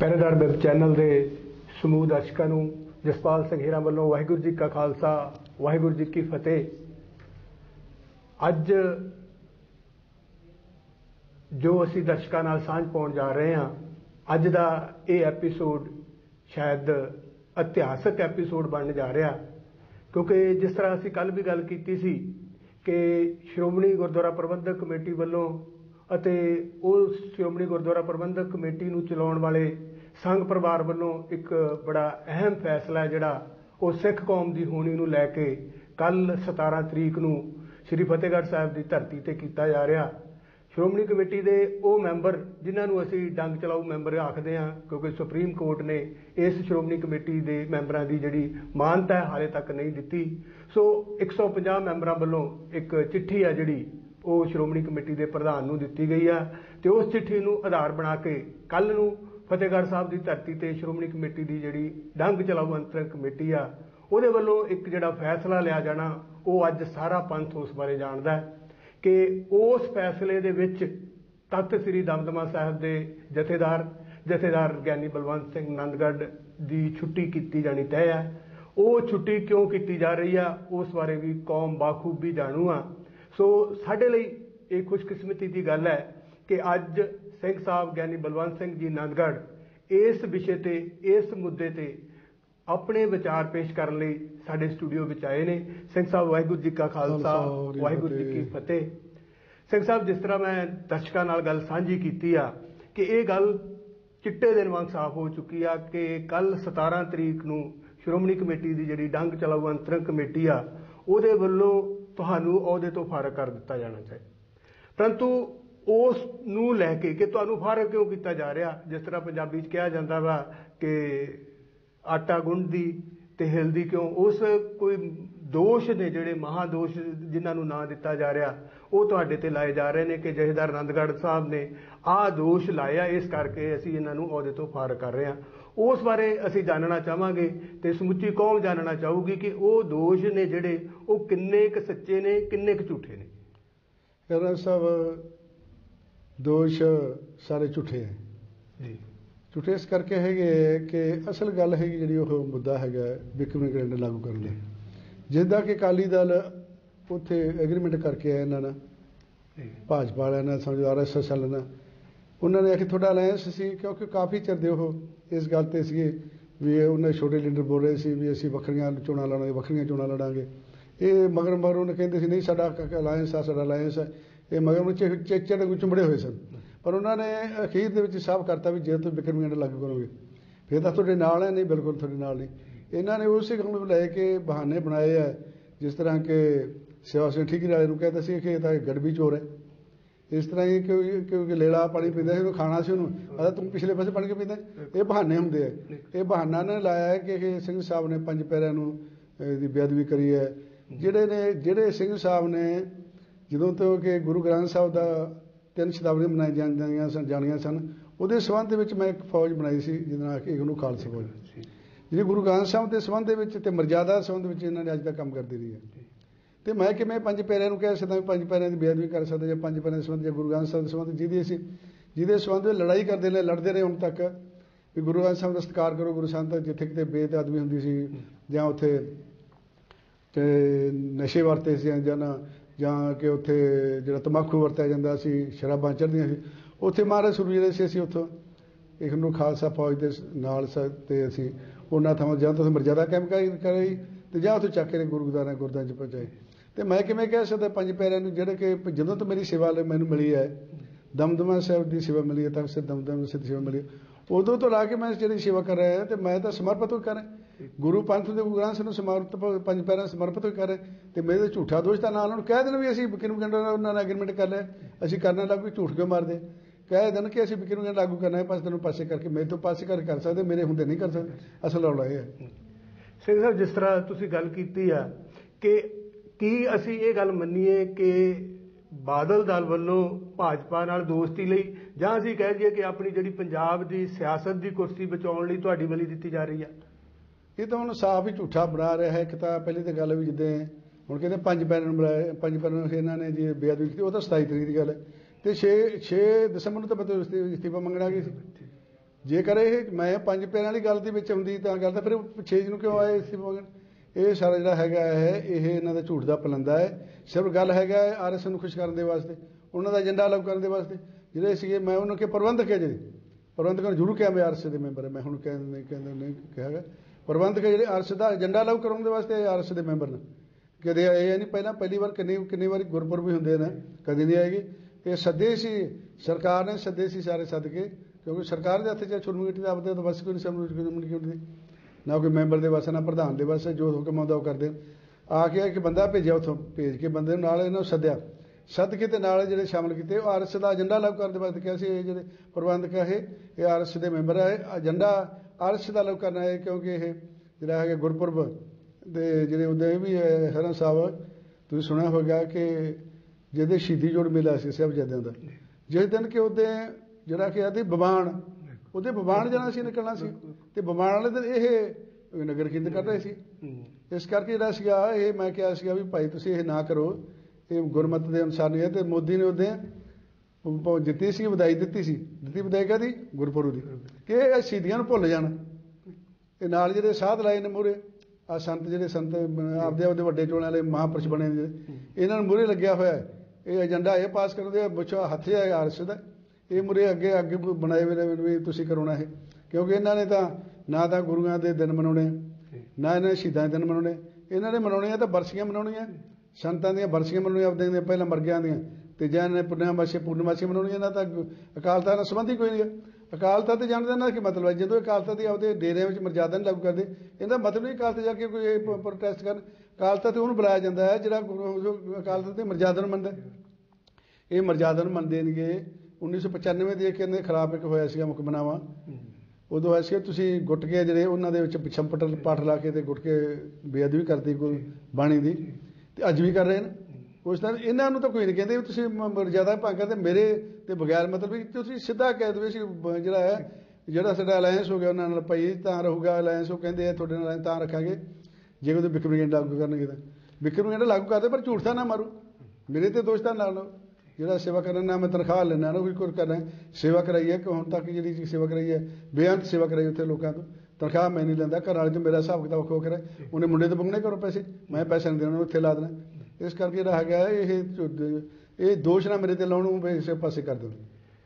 ਪਹਿਰੇਦਾਰ web channel ਦੇ ਸਮੂਹ ਦਰਸ਼ਕਾਂ ਨੂੰ ਜਸਪਾਲ ਸਿੰਘ ਹੀਰਾ ਵੱਲੋਂ ਵਾਹਿਗੁਰੂ ਜੀ ਕਾ ਖਾਲਸਾ, ਵਾਹਿਗੁਰੂ ਜੀ ਕੀ ਫਤਿਹ। ਅੱਜ ਜੋ ਅਸੀਂ ਦਰਸ਼ਕਾਂ ਨਾਲ ਸਾਂਝ ਪਾਉਣ ਜਾ ਰਹੇ ਹਾਂ, ਅੱਜ ਦਾ ਇਹ ਐਪੀਸੋਡ ਸ਼ਾਇਦ ਇਤਿਹਾਸਕ ਐਪੀਸੋਡ ਬਣਨ ਜਾ ਰਿਹਾ, ਕਿਉਂਕਿ ਜਿਸ ਤਰ੍ਹਾਂ ਅਸੀਂ ਕੱਲ ਵੀ ਗੱਲ ਕੀਤੀ ਸੀ ਕਿ ਸ਼੍ਰੋਮਣੀ ਗੁਰਦੁਆਰਾ ਪ੍ਰਬੰਧਕ ਕਮੇਟੀ ਵੱਲੋਂ ਅਤੇ ਉਹ ਸ਼੍ਰੋਮਣੀ ਗੁਰਦੁਆਰਾ ਪ੍ਰਬੰਧਕ ਕਮੇਟੀ ਨੂੰ ਚਲਾਉਣ ਵਾਲੇ ਸੰਘ ਪਰਿਵਾਰ ਵੱਲੋਂ ਇੱਕ ਬੜਾ ਅਹਿਮ ਫੈਸਲਾ ਹੈ ਜਿਹੜਾ ਉਹ ਸਿੱਖ ਕੌਮ ਦੀ ਹੋਣੀ ਨੂੰ ਲੈ ਕੇ ਕੱਲ 17 ਤਰੀਕ ਨੂੰ ਸ੍ਰੀ ਫਤਿਹਗੜ੍ਹ ਸਾਹਿਬ ਦੀ ਧਰਤੀ ਤੇ ਕੀਤਾ ਜਾ ਰਿਹਾ। ਸ਼੍ਰੋਮਣੀ ਕਮੇਟੀ ਦੇ ਉਹ ਮੈਂਬਰ ਜਿਨ੍ਹਾਂ ਨੂੰ ਅਸੀਂ ਡੰਗ ਚਲਾਊ ਮੈਂਬਰ ਆਖਦੇ ਹਾਂ, ਕਿਉਂਕਿ ਸੁਪਰੀਮ ਕੋਰਟ ਨੇ ਇਸ ਸ਼੍ਰੋਮਣੀ ਕਮੇਟੀ ਦੇ ਮੈਂਬਰਾਂ ਦੀ ਜਿਹੜੀ ਮਾਨਤਾ ਹਾਲੇ ਤੱਕ ਨਹੀਂ ਦਿੱਤੀ। ਸੋ 150 ਮੈਂਬਰਾਂ ਵੱਲੋਂ ਇੱਕ ਚਿੱਠੀ ਹੈ ਜਿਹੜੀ ਉਹ ਸ਼੍ਰੋਮਣੀ ਕਮੇਟੀ ਦੇ ਪ੍ਰਧਾਨ ਨੂੰ ਦਿੱਤੀ ਗਈ ਆ ਤੇ ਉਸ ਚਿੱਠੀ ਨੂੰ ਆਧਾਰ ਬਣਾ ਕੇ ਕੱਲ ਨੂੰ ਫਤਿਹਗੜ੍ਹ ਸਾਹਿਬ ਦੀ ਧਰਤੀ ਤੇ ਸ਼੍ਰੋਮਣੀ ਕਮੇਟੀ ਦੀ ਜਿਹੜੀ ਡੰਗ ਚਲਾਉ ਅੰਤਰਕ ਕਮੇਟੀ ਆ, ਉਹਦੇ ਵੱਲੋਂ ਇੱਕ ਜਿਹੜਾ ਫੈਸਲਾ ਲਿਆ ਜਾਣਾ, ਉਹ ਅੱਜ ਸਾਰਾ ਪੰਥ ਉਸ ਬਾਰੇ ਜਾਣਦਾ ਕਿ ਉਸ ਫੈਸਲੇ ਦੇ ਵਿੱਚ ਤਖਤ ਸ੍ਰੀ ਦਮਦਮਾ ਸਾਹਿਬ ਦੇ ਜਥੇਦਾਰ ਜਥੇਦਾਰ ਗਿਆਨੀ ਬਲਵੰਤ ਸਿੰਘ ਨੰਦਗੜ੍ਹ ਦੀ ਛੁੱਟੀ ਕੀਤੀ ਜਾਣੀ ਤੈਅ ਹੈ ਉਹ ਛੁੱਟੀ ਕਿਉਂ ਕੀਤੀ ਜਾ ਰਹੀ ਆ, ਉਸ ਬਾਰੇ ਵੀ ਕੌਮ ਬਾਖੂਬੀ ਜਾਣੂ ਆ। ਸੋ ਸਾਡੇ ਲਈ ਇਹ ਖੁਸ਼ਕਿਸਮਤੀ ਦੀ ਗੱਲ ਹੈ ਕਿ ਅੱਜ ਸਿੰਘ ਸਾਹਿਬ ਗਿਆਨੀ ਬਲਵੰਤ ਸਿੰਘ ਜੀ ਨੰਦਗੜ੍ਹ ਇਸ ਵਿਸ਼ੇ ਤੇ ਇਸ ਮੁੱਦੇ ਤੇ ਆਪਣੇ ਵਿਚਾਰ ਪੇਸ਼ ਕਰਨ ਲਈ ਸਾਡੇ ਸਟੂਡੀਓ ਵਿੱਚ ਆਏ ਨੇ। ਸਿੰਘ ਸਾਹਿਬ ਵਾਹਿਗੁਰੂ ਜੀ ਕਾ ਖਾਲਸਾ ਵਾਹਿਗੁਰੂ ਜੀ ਕੀ ਫਤਿਹ। ਸਿੰਘ ਸਾਹਿਬ ਜਿਸ ਤਰ੍ਹਾਂ ਮੈਂ ਦਰਸ਼ਕਾਂ ਨਾਲ ਗੱਲ ਸਾਂਝੀ ਕੀਤੀ ਆ ਕਿ ਇਹ ਗੱਲ ਚਿੱਟੇ ਦਿਨ ਵਾਂਗ ਸਾਫ਼ ਹੋ ਚੁੱਕੀ ਆ ਕਿ ਕੱਲ 17 ਤਰੀਕ ਨੂੰ ਸ਼੍ਰੋਮਣੀ ਕਮੇਟੀ ਦੀ ਜਿਹੜੀ ਡੰਗ ਚਲਾਊ ਅੰਤਰੰਗ ਕਮੇਟੀ ਆ ਉਹਦੇ ਵੱਲੋਂ ਤੁਹਾਨੂੰ ਅਹੁਦੇ ਤੋਂ ਫਾਰਗ ਕਰ ਦਿੱਤਾ ਜਾਣਾ ਚਾਹੀਦਾ ਪਰੰਤੂ ਉਸ ਨੂੰ ਲੈ ਕੇ ਕਿ ਤੁਹਾਨੂੰ ਫਾਰਗ ਕਿਉਂ ਕੀਤਾ ਜਾ ਰਿਹਾ? ਜਿਸ ਤਰ੍ਹਾਂ ਪੰਜਾਬੀ 'ਚ ਕਿਹਾ ਜਾਂਦਾ ਵਾ ਕਿ ਆਟਾ ਗੁੰਨਦੀ ਤੇ ਹਿਲਦੀ ਕਿਉਂ? ਉਸ ਕੋਈ ਦੋਸ਼ ਨੇ ਜਿਹੜੇ ਮਹਾਦੋਸ਼ ਜਿਨ੍ਹਾਂ ਨੂੰ ਨਾਂ ਦਿੱਤਾ ਜਾ ਰਿਹਾ, ਉਹ ਤੁਹਾਡੇ ਤੇ ਲਾਏ ਜਾ ਰਹੇ ਨੇ ਕਿ ਜਹੇਦਾਰ ਆਨੰਦਗੜ੍ਹ ਸਾਹਿਬ ਨੇ ਆਹ ਦੋਸ਼ ਲਾਇਆ, ਇਸ ਕਰਕੇ ਅਸੀਂ ਇਹਨਾਂ ਨੂੰ ਅਹੁਦੇ ਤੋਂ ਫਾਰਗ ਕਰ ਰਹੇ ਹਾਂ। ਉਸ ਬਾਰੇ ਅਸੀਂ ਜਾਣਨਾ ਚਾਹਾਂਗੇ ਤੇ ਸਮੁੱਚੀ ਕੌਮ ਜਾਣਨਾ ਚਾਹੂਗੀ ਕਿ ਉਹ ਦੋਸ਼ ਨੇ ਜਿਹੜੇ ਉਹ ਕਿੰਨੇ ਕੁ ਸੱਚੇ ਨੇ ਕਿੰਨੇ ਕੁ ਝੂਠੇ ਨੇ। ਕਰਨਾ ਸਾਹਿਬ ਦੋਸ਼ ਸਾਰੇ ਝੂਠੇ ਹੈ। ਜੀ। ਝੂਠੇ ਇਸ ਕਰਕੇ ਹੈਗੇ ਕਿ ਅਸਲ ਗੱਲ ਹੈਗੀ ਜਿਹੜੀ ਉਹ ਮੁੱਦਾ ਹੈਗਾ ਵਿਕਰਮ ਗ੍ਰੈਂਡ ਲਾਗੂ ਕਰਨ ਲਈ ਜਿੱਦਾਂ ਕਿ ਅਕਾਲੀ ਦਲ ਉੱਥੇ ਐਗਰੀਮੈਂਟ ਕਰਕੇ ਆਇਆ ਇਹਨਾਂ ਨਾਲ ਭਾਜਪਾ ਵਾਲਿਆਂ ਨਾਲ ਸਮਝੋ ਆਰਐਸਐਸ ਵਾਲਿਆਂ ਨਾਲ। ਉਹਨਾਂ ਨੇ ਆਖੀ ਤੁਹਾਡਾ ਅਲਾਈਅੰਸ ਸੀ ਕਿਉਂਕਿ ਕਾਫੀ ਚਿਰ ਦੇ ਉਹ ਇਸ ਗੱਲ ਤੇ ਸੀਗੇ ਵੀ ਇਹ ਉਹਨਾਂ ਛੋਟੇ ਲੀਡਰ ਬੋਲ ਰਹੇ ਸੀ ਵੀ ਅਸੀਂ ਵੱਖਰੀਆਂ ਚੋਣਾਂ ਲੜਾਂਗੇ, ਵੱਖਰੀਆਂ ਚੋਣਾਂ ਲੜਾਂਗੇ। ਇਹ ਮਗਰ ਮਗਰ ਉਹਨੇ ਕਹਿੰਦੇ ਸੀ, ਨਹੀਂ, ਸਾਡਾ ਅਲਾਈਅੰਸ ਆ, ਸਾਡਾ ਅਲਾਈਅੰਸ ਹੈ ਇਹ ਮਗਰ ਨੂੰ ਚੇਚੇ ਦੇ ਚੁੰਬੜੇ ਹੋਏ ਸਨ। ਪਰ ਉਹਨਾਂ ਨੇ ਅਖੀਰ ਦੇ ਵਿੱਚ ਸਾਫ਼ ਕਰਤਾ ਵੀ ਜੇ ਤੁਸੀਂ ਵਿਕਰਮ ਗੰਢ ਲਾਗੂ ਕਰੋਗੇ, ਫਿਰ ਤਾਂ ਤੁਹਾਡੇ ਨਾਲ ਹੈ, ਨਹੀਂ, ਬਿਲਕੁਲ ਤੁਹਾਡੇ ਨਾਲ ਨਹੀਂ। ਇਹਨਾਂ ਨੇ ਉਸੇ ਗੱਲ ਨੂੰ ਲੈ ਕੇ ਬਹਾਨੇ ਬਣਾਏ ਆ, ਜਿਸ ਤਰ੍ਹਾਂ ਕਿ ਸੇਵਾ ਸਿੰਘ ਠੀਕਰੀ ਵਾਲੇ ਨੂੰ ਕਹਿੰਦਾ ਸੀ ਕਿ ਇਹ ਤਾਂ ਗੜਬੀ ਚੋਰ ਹੈ। ਇਸ ਤਰ੍ਹਾਂ ਹੀ ਕਿਉਂਕਿ ਕਿਉਂਕਿ ਲੇਲਾ ਪਾਣੀ ਪੀਂਦਾ ਸੀ, ਉਹਨੂੰ ਖਾਣਾ ਸੀ ਉਹਨੂੰ। ਆਦਾ ਤੂੰ ਪਿਛਲੇ ਪਾਸੇ ਪਾਣੀ ਕੇ ਪੀਂਦਾ ਇਹ ਬਹਾਨੇ ਹੁੰਦੇ ਆ। ਇਹ ਬਹਾਨਾ ਨੇ ਲਾਇਆ ਹੈ ਕਿ ਸਿੰਘ ਸਾਹਿਬ ਨੇ ਪੰਜ ਪੈਰਿਆਂ ਨੂੰ ਦੀ ਬੇਅਦਬੀ ਕਰੀ ਹੈ। ਜਿਹੜੇ ਨੇ ਜਿਹੜੇ ਸਿੰਘ ਸਾਹਿਬ ਨੇ ਜਦੋਂ ਤੋਂ ਕਿ ਗੁਰੂ ਗ੍ਰੰਥ ਸਾਹਿਬ ਦਾ ਤਿੰਨ ਸ਼ਤਾਬਦੀਆਂ ਮਨਾਈ ਜਾਂਦੀਆਂ ਸਨ ਜਾਣੀਆਂ ਸਨ, ਉਹਦੇ ਸਬੰਧ ਵਿੱਚ ਮੈਂ ਇੱਕ ਫੌਜ ਬਣਾਈ ਸੀ, ਜਿਹਦੇ ਨਾਲ ਕਿ ਉਹਨੂੰ ਖਾਲਸਾ ਫੌਜ। ਜਿਹੜੀ ਗੁਰੂ ਗ੍ਰੰਥ ਸਾਹਿਬ ਦੇ ਸਬੰਧ ਦੇ ਵਿੱਚ ਤੇ ਮਰਜ਼ਾਦਾ ਸਬੰਧ ਵਿੱਚ ਇਹਨਾਂ ਨੇ ਅੱਜ ਤੱਕ ਕੰਮ ਕਰਦੀ ਰਹੀ ਹੈ। ਤੇ ਮੈਂ ਕਿਵੇਂ ਪੰਜ ਪੈਰਿਆਂ ਨੂੰ ਕਹਿ ਸਕਦਾ ਵੀ ਪੰਜ ਪੈਰਿਆਂ ਦੀ ਬੇਅਦਬੀ ਕਰ ਸਕਦਾ ਜਾਂ ਪੰਜ ਪੈਰਿਆਂ ਦੇ ਸੰਬੰਧ ਜਾਂ ਗੁਰੂ ਗ੍ਰੰਥ ਸਾਹਿਬ ਦੇ ਸੰਬੰਧ ਜਿਹਦੀ ਅਸੀਂ ਜਿਹਦੇ ਸੰਬੰਧ ਵਿੱਚ ਲੜਾਈ ਕਰਦੇ ਨੇ ਲੜਦੇ ਰਹੇ ਹੁਣ ਤੱਕ। ਵੀ ਗੁਰੂ ਗ੍ਰੰਥ ਸਾਹਿਬ ਦਾ ਸਤਿਕਾਰ ਕਰੋ, ਗੁਰੂ ਸੰਤ ਜਿੱਥੇ ਕਿਤੇ ਬੇਅਦਬੀ ਹੁੰਦੀ ਸੀ ਜਾਂ ਉੱਥੇ ਤੇ ਨਸ਼ੇ ਵਰਤੇ ਸੀ ਜਾਂ ਜਾਂ ਕਿ ਉੱਥੇ ਜਿਹੜਾ ਤਮਾਕੂ ਵਰਤਿਆ ਜਾਂਦਾ ਸੀ, ਸ਼ਰਾਬਾਂ ਚੜ੍ਹਦੀਆਂ ਸੀ। ਉੱਥੇ ਮਹਾਰਾਜ ਸੁਰਜੀਤ ਜਿਹੜੇ ਸੀ ਅਸੀਂ ਉੱਥੋਂ। ਇੱਕ ਨੂੰ ਖਾਲਸਾ ਫੌਜ ਦੇ ਨਾਲ ਤੇ ਅਸੀਂ ਉਹਨਾਂ ਥਾਵਾਂ ਜਾਂ ਤੋਂ ਮਰਜ਼ਾਦਾ ਕੈਂਪ ਕਰਾਈ ਤੇ ਜਾਂ ਉੱਥੇ ਚੱਕ ਕੇ ਗੁਰੂ ਗੁਰੂਦਾਰਾਂ ਗੁਰਦਾਂ ਚ ਪਹੁੰਚਾਏ ਤੇ ਮੈਂ ਕਿਵੇਂ ਕਹਿ ਸਕਦਾ ਪੰਜ ਪੈਰਿਆਂ ਨੂੰ, ਜਿਹੜੇ ਕਿ ਜਦੋਂ ਤੋਂ ਮੇਰੀ ਸੇਵਾ ਮੈਨੂੰ ਮਿਲੀ ਹੈ, ਦਮਦਮਾ ਸਾਹਿਬ ਦੀ ਸੇਵਾ ਮਿਲੀ ਹੈ ਤਾਂ ਸਿਰ ਦਮਦਮਾ ਸਾਹਿਬ ਦੀ ਸੇਵਾ ਮਿਲੀ ਉਦੋਂ ਤੋਂ ਲਾ ਕੇ ਮੈਂ ਜਿਹੜੀ ਸੇਵਾ ਕਰ ਰਿਹਾ, ਤੇ ਮੈਂ ਤਾਂ ਸਮਰਪਿਤ ਹੋ ਕਰ ਗੁਰੂ ਪੰਥ ਦੇ ਗੁਰੂ ਗ੍ਰੰਥ ਨੂੰ ਸਮਰਪਿਤ, ਪੰਜ ਪੈਰਾਂ ਸਮਰਪਿਤ ਹੋ ਕਰ ਰਿਹਾ। ਤੇ ਮੇਰੇ ਝੂਠਾ ਦੋਸ਼ ਤਾਂ ਨਾਲ ਉਹਨੂੰ ਕਹਿ ਦੇਣ ਵੀ ਅਸੀਂ ਬਿਕਰਮ ਗੰਡਾ ਨਾਲ ਉਹਨਾਂ ਨਾਲ ਐਗਰੀਮੈਂਟ ਕਰ ਲਿਆ। ਅਸੀਂ ਕਰਨਾ ਲੱਗ ਵੀ ਝੂਠ ਕਿਉਂ ਮਾਰਦੇ ਕਹਿ ਦੇਣ ਕਿ ਅਸੀਂ ਬਿਕਰਮ ਨੂੰ ਲਾਗੂ ਕਰਨਾ ਹੈ, ਪਾਸ ਤੈਨੂੰ ਪਾਸੇ ਕਰਕੇ, ਮੇਰੇ ਤੋਂ ਪਾਸੇ ਕਰ ਕਰ ਸਕਦੇ, ਮੇਰੇ ਹੁੰਦੇ ਨਹੀਂ ਕਰ ਸਕਦੇ। ਅਸਲ ਰੌਲਾ ਇਹ ਹੈ। ਸਿੰਘ ਸਾਹਿਬ, ਜਿਸ ਤਰ੍ਹਾਂ ਤੁਸੀਂ ਗੱਲ ਕੀਤੀ ਆ ਕਿ ਕੀ ਅਸੀਂ ਇਹ ਗੱਲ ਮੰਨੀਏ ਕਿ ਬਾਦਲ ਦਲ ਵੱਲੋਂ ਭਾਜਪਾ ਨਾਲ ਦੋਸਤੀ ਲਈ, ਜਾਂ ਅਸੀਂ ਕਹਿ ਦਈਏ ਕਿ ਆਪਣੀ ਜਿਹੜੀ ਪੰਜਾਬ ਦੀ ਸਿਆਸਤ ਦੀ ਕੁਰਸੀ ਬਚਾਉਣ ਲਈ ਤੁਹਾਡੀ ਬਲੀ ਦਿੱਤੀ ਜਾ ਰਹੀ ਆ? ਇਹ ਤਾਂ ਹੁਣ ਸਾਫ਼ ਹੀ ਝੂਠਾ ਬਣਾ ਰਿਹਾ ਹੈ। ਇੱਕ ਤਾਂ ਪਹਿਲੀ ਤਾਂ ਗੱਲ ਵੀ ਜਿੱਦਾਂ ਹੁਣ ਕਹਿੰਦੇ ਪੰਜ ਪੈਰਾਂ ਨੂੰ ਬੁਲਾਇਆ ਪੰਜ ਪੈਰਾਂ ਨੂੰ ਇਹਨਾਂ ਨੇ, ਜੇ ਬੇਅਦਬੀ ਕੀਤੀ, ਉਹ ਤਾਂ 27 ਤਰੀਕ ਦੀ ਗੱਲ ਹੈ। ਤੇ 6 6 ਦਸੰਬਰ ਨੂੰ ਤਾਂ ਬਤੇ ਇਸਤੀਫਾ ਮੰਗਣਾ ਗਈ ਸੀ। ਜੇਕਰ ਇਹ, ਮੈਂ ਪੰਜ ਪਿਆਰਿਆਂ ਵਾਲੀ ਗੱਲ ਦੇ ਵਿੱਚ ਆਉਂਦੀ ਤਾਂ ਗੱਲ ਤਾਂ ਫਿਰ ਪਿੱਛੇ ਨੂੰ ਕਿਉਂ ਆਏ ਸੀ ਮੰਗਣ? ਇਹ ਸਾਰਾ ਜਿਹੜਾ ਹੈਗਾ ਹੈ ਇਹ ਇਹਨਾਂ ਦਾ ਝੂਠ ਦਾ ਪਲੰਦਾ ਹੈ। ਸਿਰਫ ਗੱਲ ਹੈਗਾ ਹੈ ਆਰਐਸ ਨੂੰ ਖੁਸ਼ ਕਰਨ ਦੇ ਵਾਸਤੇ, ਉਹਨਾਂ ਦਾ ਏਜੰਡਾ ਅਲੱਗ ਕਰਨ ਦੇ ਵਾਸਤੇ। ਜਿਹੜੇ ਸੀਗੇ, ਮੈਂ ਉਹਨਾਂ ਕੇ ਪ੍ਰਬੰਧਕ ਹੈ ਜਿਹੜੇ ਪ੍ਰਬੰਧਕਾਂ ਨੂੰ ਜ਼ਰੂਰ ਕਿਹਾ ਮੈਂ ਆਰਐਸ ਦੇ ਮੈਂਬਰ ਹੈ, ਮੈਂ ਹੁਣ ਕਹਿੰਦੇ ਨਹੀਂ ਕਹਿੰਦੇ ਨਹੀਂ ਕਿਹਾਗਾ ਪ੍ਰਬੰਧਕ ਹੈ ਜਿਹੜੇ ਆਰਐਸ ਦਾ ਏਜੰਡਾ ਅਲੱਗ ਕਰਾਉਣ ਦੇ ਵਾਸਤੇ ਆਰਐਸ ਦੇ ਮੈਂਬਰ ਨੇ। ਕਦੇ ਇਹ ਨਹੀਂ, ਪਹਿਲਾਂ ਪਹਿਲੀ ਵਾਰ ਕਿੰਨੀ ਕਿੰਨੀ ਵਾਰੀ ਗੁਰਪੁਰਬ ਵੀ ਹੁੰਦੇ ਨੇ, ਕਦੇ ਨਹੀਂ ਆਏਗੀ। ਇਹ ਸੱਦੇ ਸੀ, ਸਰਕਾਰ ਨੇ ਸੱਦੇ ਸੀ ਸਾਰੇ ਸੱਦ ਕੇ, ਕਿਉਂਕਿ ਸਰਕਾਰ ਦੇ ਹੱਥ 'ਚ ਸ਼ੁਰੂ ਕਮੇਟੀ ਦਾ ਆਪਦੇ ਤਾਂ ਬਸ ਕੋਈ ਨਹੀਂ ਸਮਝ ਕਮੇਟੀ ਦੀ ਨਾ ਕੋਈ ਮੈਂਬਰ ਦੇ ਵਾਸਤੇ ਨਾ ਪ੍ਰਧਾਨ ਦੇ ਵਾਸਤੇ ਜੋ ਹੁਕਮ ਆਉਂਦਾ ਉਹ ਕਰਦੇ ਨੇ। ਆ ਕੇ ਇੱਕ ਬੰਦਾ ਭੇਜਿਆ ਉਥੋਂ, ਭੇਜ ਕੇ ਬੰਦੇ ਨੂੰ ਨਾਲ ਇਹਨਾਂ ਨੂੰ ਸੱਦਿਆ ਸੱਦ ਕੇ ਤੇ ਨਾਲ ਜਿਹੜੇ ਸ਼ਾਮਲ ਕੀਤੇ, ਉਹ ਆਰਐਸ ਦਾ ਏਜੰਡਾ ਲਾਗੂ ਕਰਨ ਦੇ ਵਾਸਤੇ ਕਿਹਾ ਸੀ, ਇਹ ਜਿਹੜੇ ਪ੍ਰਬੰਧਕ ਹੈ ਇਹ ਇਹ ਆਰਐਸ ਦੇ ਮੈਂਬਰ ਹੈ ਏਜੰਡਾ ਆਰਐਸ ਦਾ ਲਾਗੂ ਕਰਨਾ ਹੈ ਕਿਉਂਕਿ ਇਹ ਜਿਹੜਾ ਹੈਗਾ ਗੁਰਪੁਰਬ ਦੇ ਜਿਹੜੇ ਉਹਦੇ ਵੀ ਹੈ ਹਰਨ ਸਾਹਿਬ, ਤੁਸੀਂ ਸੁਣਿਆ ਹੋਵੇਗਾ ਕਿ ਜਿਹਦੇ ਸ਼ਹੀਦੀ ਜੋੜ ਮੇਲਾ ਸੀ ਸਾਹਿਬਜ਼ਾਦਿਆਂ ਦਾ ਜਿਸ ਦਿਨ ਕਿ ਉਹਦੇ ਜਿਹੜਾ ਕਿ ਆਦੀ ਬਵਾਨ ਉਹਦੇ ਬਵਾਨ ਜਾਣਾ ਸੀ ਨਿਕਲਣਾ ਸੀ। ਤੇ ਬਵਾਨ ਵਾਲੇ ਦਿਨ ਇਹ ਨਗਰ ਕੀਰਤਨ ਕਰ ਰਹੇ ਸੀ। ਇਸ ਕਰਕੇ ਜਿਹੜਾ ਸੀਗਾ, ਇਹ ਮੈਂ ਕਿਹਾ ਸੀਗਾ ਵੀ ਭਾਈ ਤੁਸੀਂ ਇਹ ਨਾ ਕਰੋ। ਇਹ ਗੁਰਮਤ ਦੇ ਅਨੁਸਾਰ ਨਹੀਂ ਹੈ ਤੇ ਮੋਦੀ ਨੇ ਉਹਦੇ ਜਿੱਤੀ ਸੀ ਵਧਾਈ ਦਿੱਤੀ ਸੀ। ਦਿੱਤੀ ਵਧਾਈ ਕਾਦੀ ਗੁਰਪੁਰਬ ਦੀ। ਕਿ ਇਹ ਸ਼ਹੀਦੀਆਂ ਨੂੰ ਭੁੱਲ ਜਾਣ। ਇਹ ਨਾਲ ਜਿਹੜੇ ਸਾਧ ਲਾਏ ਨੇ ਮੂਰੇ ਆ ਸੰਤ ਜਿਹੜੇ ਸੰਤ, ਆਪਦੇ ਆਪਦੇ ਵੱਡੇ ਚੋਣਾਂ ਵਾਲੇ ਮਹਾਂਪੁਰਸ਼ ਬਣੇ ਨੇ। ਇਹਨਾਂ ਨੂੰ ਮੂਰੇ ਲੱਗਿਆ ਹੋਇਆ ਇਹ ਏਜੰਡਾ ਇਹ ਪਾਸ ਕਰਨ ਦੇ ਪੁੱਛੋ ਹੱਥੇ ਹੈ ਆਰਸ ਦਾ। ਇਹ ਮੁਰੇ ਅੱਗੇ ਅੱਗੇ ਬਣਾਏ ਹੋਏ ਵੀ ਤੁਸੀਂ ਕਰਾਉਣਾ ਇਹ। ਕਿਉਂਕਿ ਇਹਨਾਂ ਨੇ ਤਾਂ ਨਾ ਤਾਂ ਗੁਰੂਆਂ ਦੇ ਦਿਨ ਮਨਾਉਣੇ, ਨਾ ਇਹਨਾਂ ਨੇ ਸ਼ਹੀਦਾਂ ਦੇ ਦਿਨ ਮਨਾਉਣੇ। ਇਹਨਾਂ ਨੇ ਮਨਾਉਣੀਆਂ ਤਾਂ ਬਰਸੀਆਂ ਮਨਾਉਣੀਆਂ। ਸੰਤਾਂ ਦੀਆਂ ਬਰਸੀਆਂ ਮਨਾਉਣੀਆਂ, ਆਪਦੇ ਦੀਆਂ ਪਹਿਲਾਂ ਮਰਗਿਆਂ ਦੀਆਂ। ਤੇ ਜਾਂ ਨੇ ਪੁੰਨਿਆਵਾਸੀ ਪੂਰਨਮਾਸੀ ਮਨਾਉਣੀਆਂ ਨਾ ਤਾਂ ਅਕਾਲ ਤਖਤ ਨਾਲ ਸੰਬੰਧੀ ਕੋਈ ਨਹੀਂ ਹੈ ਅਕਾਲ ਤਖਤ ਤੇ ਜਾਣਦੇ ਨਾ ਕੀ ਮਤਲਬ ਹੈ? ਜਦੋਂ ਅਕਾਲ ਤਖਤ ਦੀ ਆਪਦੇ ਡੇਰਿਆਂ ਵਿੱਚ ਮਰਜ਼ਾਦਾ ਨਹੀਂ ਲਾਗੂ ਕਰਦੇ, ਇਹਦਾ ਮਤਲਬ ਨਹੀਂ ਅਕਾਲ ਤਖਤ ਜਾ ਕੇ ਕੋਈ ਪ੍ਰੋਟੈਸਟ ਕਰਨ। ਅਕਾਲ ਤਖਤ ਤੇ ਉਹਨੂੰ ਬੁਲਾਇਆ ਜਾਂਦਾ ਹੈ, ਜਿਹੜਾ ਗੁਰੂ- ਅਕਾਲ ਤਖਤ ਦੀ ਮਰਜ਼ਾਦਾ ਨੂੰ ਮੰਨਦਾ ਇਹ ਮਰਜ਼ਾਦਾ ਨੂੰ ਮੰਨਦੇ ਨੇਗੇ। 1995 ਦੇ ਕਿੰਨੇ ਖਿਲਾਫ ਇੱਕ ਹੋਇਆ ਸੀਗਾ ਮੁਕਮਨਾਮਾ। ਉਦੋਂ ਹੋਇਆ ਸੀ ਤੁਸੀਂ ਗੁੱਟ ਕੇ ਜਿਹੜੇ ਉਹਨਾਂ ਦੇ ਵਿੱਚ ਪਿਛੰਪਟ ਪਾਠ ਲਾ ਕੇ ਤੇ ਗੁੱਟ ਕੇ ਬੇਅਦਬੀ ਕਰਦੀ ਕੋਈ ਬਾਣੀ ਦੀ। ਤੇ ਅੱਜ ਵੀ ਕਰ ਰਹੇ ਨੇ। ਉਸ ਤਰ੍ਹਾਂ ਇਹਨਾਂ ਨੂੰ ਤਾਂ ਕੋਈ ਨਹੀਂ ਕਹਿੰਦੇ ਤੁਸੀਂ ਮਰਜ਼ਾਦਾ ਭੰਗ ਕਰਦੇ ਮੇਰੇ ਤੇ ਬਗੈਰ ਮਤਲਬ ਵੀ ਤੁਸੀਂ ਸਿੱਧਾ ਕਹਿ ਦਿਓ ਸੀ ਜਿਹੜਾ ਹੈ ਜਿਹੜਾ ਸਾਡਾ ਅਲਾਈਅੰਸ ਹੋ ਗਿਆ ਉਹਨਾਂ ਨਾਲ ਭਾਈ ਤਾਂ ਰਹੂਗਾ ਅਲਾਈਅੰਸ ਉਹ ਕਹਿੰਦੇ ਆ ਤੁਹਾਡੇ ਨਾਲ ਤਾਂ ਰੱਖਾਂਗੇ। ਜੇ ਕੋਈ ਬਿਕਰਮਗੇਂਡ ਲਾਗੂ ਕਰਨਗੇ ਤਾਂ। ਬਿਕਰਮਗੇਂਡ ਲਾਗੂ ਕਰਦੇ ਪਰ ਝੂਠ ਤਾਂ ਨਾ ਮਾਰੋ। ਮੇਰੇ ਤੇ ਦੋਸਤਾਂ ਨਾਲ ਲਓ। ਜਿਹੜਾ ਸੇਵਾ ਕਰਨ ਨਾਲ ਮੈਂ ਤਨਖਾਹ ਲੈਣਾ ਨਾ ਕੋਈ ਕੁਝ ਕਰਨਾ। ਸੇਵਾ ਕਰਾਈ ਹੈ ਕਿ ਹੁਣ ਤੱਕ ਜਿਹੜੀ ਸੇਵਾ ਕਰਾਈ ਹੈ, ਬੇਅੰਤ ਸੇਵਾ ਕਰਾਈ ਉੱਥੇ ਲੋਕਾਂ ਤੋਂ। ਤਨਖਾਹ ਮੈਂ ਨਹੀਂ ਲੈਂਦਾ, ਘਰ ਵਾਲੇ ਤੋਂ ਮੇਰਾ ਹਿਸਾਬ ਕਿਤਾਬ ਖੋ ਕਰੇ ਉਹਨੇ ਮੁੰਡੇ ਤੋਂ ਮੰਗਣੇ ਕਰੋ ਪੈਸੇ। ਮੈਂ ਪੈਸੇ ਨਹੀਂ ਦੇਣਾ, ਉਹਨੂੰ ਉੱਥੇ ਲਾ ਦੇਣਾ। ਇਸ ਕਰਕੇ ਜਿਹੜਾ ਹੈਗਾ ਇਹ ਇਹ ਦੋਸ਼ ਨਾ ਮੇਰੇ ਤੇ ਲਾਉਣ ਨੂੰ ਮੈਂ ਇਸੇ ਪਾਸੇ ਕਰ ਦਿੰਦਾ।